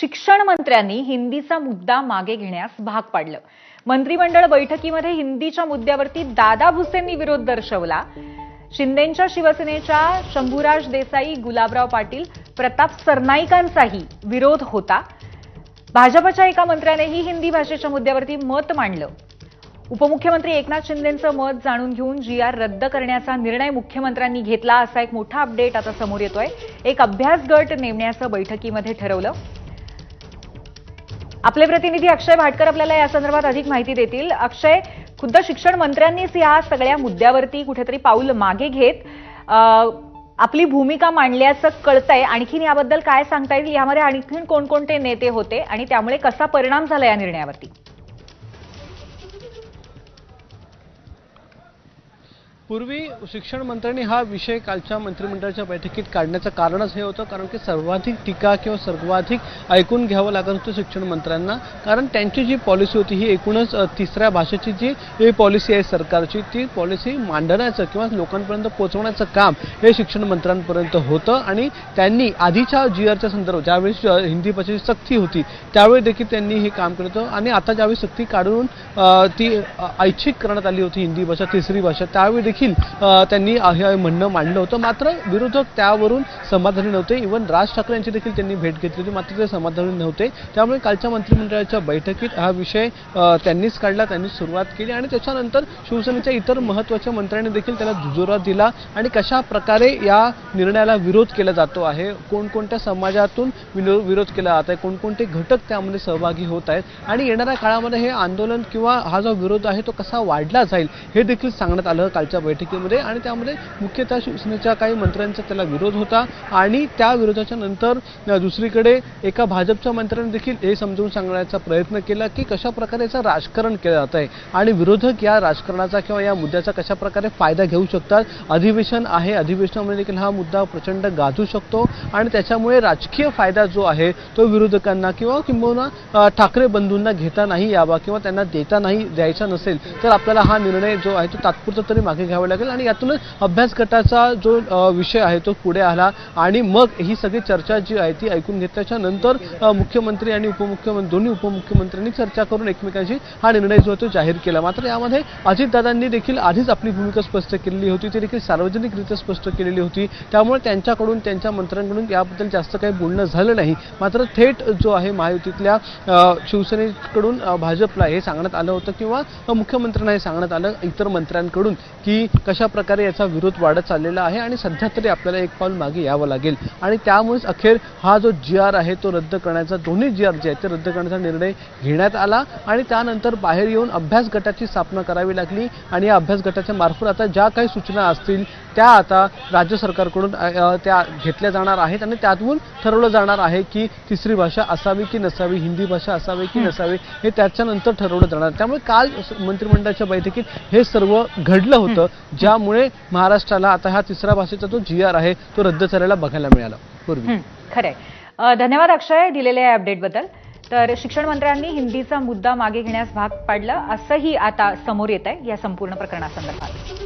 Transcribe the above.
शिक्षण मंत्र्यांनी हिंदीचा मुद्दा मागे घेण्यास भाग पाडलं. मंत्रिमंडळ बैठकीमध्ये हिंदीच्या मुद्द्यावरती दादा भुसेंनी विरोध दर्शवला. शिंदेच्या शिवसेनेच्या शंभूराज देसाई गुलाबराव पाटील प्रताप सरनाईकांचाही विरोध होता. भाजपच्या एका मंत्र्यानेही हिंदी भाषेच्या मुद्द्यावरती मत मांडलं. उपमुख्यमंत्री एकनाथ शिंदेचं मत जाणून घेऊन जी आर रद्द करण्याचा निर्णय मुख्यमंत्र्यांनी घेतला असा एक मोठा अपडेट आता समोर येतोय. एक अभ्यास गट नेमण्याचं बैठकीमध्ये ठरवलं. आपले प्रतिनिधी अक्षय भाटकर आपल्याला या संदर्भात अधिक माहिती देतील. अक्षय खुद्द शिक्षण मंत्र्यांनीच या सगळ्या मुद्द्यावरती कुठेतरी पाऊल मागे घेत आपली भूमिका मांडल्याचं कळतंय. आणखीन याबद्दल काय सांगता येईल? यामध्ये आणखीन कोणकोणते नेते होते आणि त्यामुळे कसा परिणाम झाला या निर्णयावरती? पूर्वी शिक्षण मंत्र्यांनी हा विषय कालच्या मंत्रिमंडळाच्या बैठकीत काढण्याचं कारणच हे होतं कारण की सर्वाधिक टीका किंवा सर्वाधिक ऐकून घ्यावं लागत होतं शिक्षण मंत्र्यांना. कारण त्यांची जी पॉलिसी होती ही एकूणच तिसऱ्या भाषेची जी पॉलिसी आहे सरकारची ती पॉलिसी मांडण्याचं किंवा लोकांपर्यंत पोहोचवण्याचं काम हे शिक्षण मंत्र्यांपर्यंत होतं. आणि त्यांनी आधीच्या जी आरच्या संदर्भात ज्यावेळेस हिंदी भाषेची सक्ती होती त्यावेळी देखील त्यांनी हे काम केलं होतं. आणि आता ज्यावेळी सक्ती काढून ती ऐच्छिक करण्यात आली होती हिंदी भाषा तिसरी भाषा त्यावेळी देखील देखील त्यांनी हे म्हणणं मांडलं होतं. मात्र विरोधक त्यावरून समाधानी नव्हते. इव्हन राज ठाकरे यांची देखील त्यांनी भेट घेतली होती. मात्र ते समाधानी नव्हते. त्यामुळे कालच्या मंत्रिमंडळाच्या बैठकीत हा विषय त्यांनीच काढला त्यांनी सुरुवात केली आणि त्याच्यानंतर शिवसेनेच्या इतर महत्त्वाच्या मंत्र्यांनी देखील त्याला दुजोरा दिला आणि कशा प्रकारे या निर्णयाला विरोध केला जातो आहे कोणकोणत्या समाजातून विरोध केला जात आहे कोणकोणते घटक त्यामध्ये सहभागी होत आहेत आणि येणाऱ्या काळामध्ये हे आंदोलन किंवा हा जो विरोध आहे तो कसा वाढला जाईल हे देखील सांगण्यात आलं कालच्या बैठकीमध्ये आणि त्यामध्ये मुख्यतः शिवसेनेच्या काही मंत्र्यांचा त्याला विरोध होता आणि त्या विरोधाच्या नंतर दुसरीकडे एका भाजपच्या मंत्र्यांनी देखील हे समजून सांगण्याचा प्रयत्न केला की कशा प्रकारे याचं राजकारण केलं जात आहे आणि विरोधक या राजकारणाचा किंवा या मुद्द्याचा कशा प्रकारे फायदा घेऊ शकतात? अधिवेशन आहे. अधिवेशनामध्ये देखील हा मुद्दा प्रचंड गाजू शकतो आणि त्याच्यामुळे राजकीय फायदा जो आहे तो विरोधकांना किंवा किंबहुना ठाकरे बंधूंना घेता नाही यावा किंवा त्यांना देता नाही द्यायचा नसेल तर आपल्याला हा निर्णय जो आहे तो तात्पुरता तरी मागे घ्यावं लागेल आणि यातूनच अभ्यास गटाचा जो विषय आहे तो पुढे आला. आणि मग ही सगळी चर्चा जी आहे ती ऐकून घेतल्याच्या नंतर मुख्यमंत्री आणि उपमुख्यमंत्री दोन्ही उपमुख्यमंत्र्यांनी चर्चा करून एकमेकांशी हा निर्णय जो तो जाहीर केला. मात्र यामध्ये अजितदादांनी देखील आधीच आपली भूमिका स्पष्ट केलेली होती. ती देखील सार्वजनिकरित्या स्पष्ट केलेली होती. त्यामुळे त्यांच्याकडून त्यांच्या मंत्र्यांकडून याबद्दल जास्त काही बोलणं झालं नाही. मात्र थेट जो आहे महायुतीतल्या शिवसेनेकडून भाजपला हे सांगण्यात आलं होतं किंवा मुख्यमंत्र्यांना हे सांगण्यात आलं इतर मंत्र्यांकडून की कशा प्रकारे याचा विरोध वाढत चाललेला आहे आणि सध्या तरी आपल्याला एक पाऊल मागे यावं लागेल. आणि त्यामुळेच अखेर हा जो जी आर आहे तो रद्द करण्याचा दोन्ही जी आर जे आहेत ते रद्द करण्याचा निर्णय घेण्यात आला आणि त्यानंतर बाहेर येऊन अभ्यास गटाची स्थापना करावी लागली आणि या अभ्यास गटाच्या मार्फत आता ज्या काही सूचना असतील त्या आता राज्य सरकारकडून त्या घेतल्या जाणार आहेत आणि त्यातून ठरवलं जाणार आहे की तिसरी भाषा असावी की नसावी हिंदी भाषा असावी की नसावी हे त्याच्यानंतर ठरवलं जाणार. त्यामुळे काल मंत्रिमंडळाच्या बैठकीत हे सर्व घडलं होतं. ज्यामुळे महाराष्ट्राला आता हा तिसऱ्या भाषेचा जो जी आर आहे तो रद्द झालेला बघायला मिळाला. पूर्वी. खरंय. धन्यवाद अक्षय दिलेल्या या अपडेटबद्दल. तर शिक्षण मंत्र्यांनी हिंदीचा मुद्दा मागे घेण्यास भाग पाडलं असंही आता समोर येत आहे या संपूर्ण प्रकरणासंदर्भात.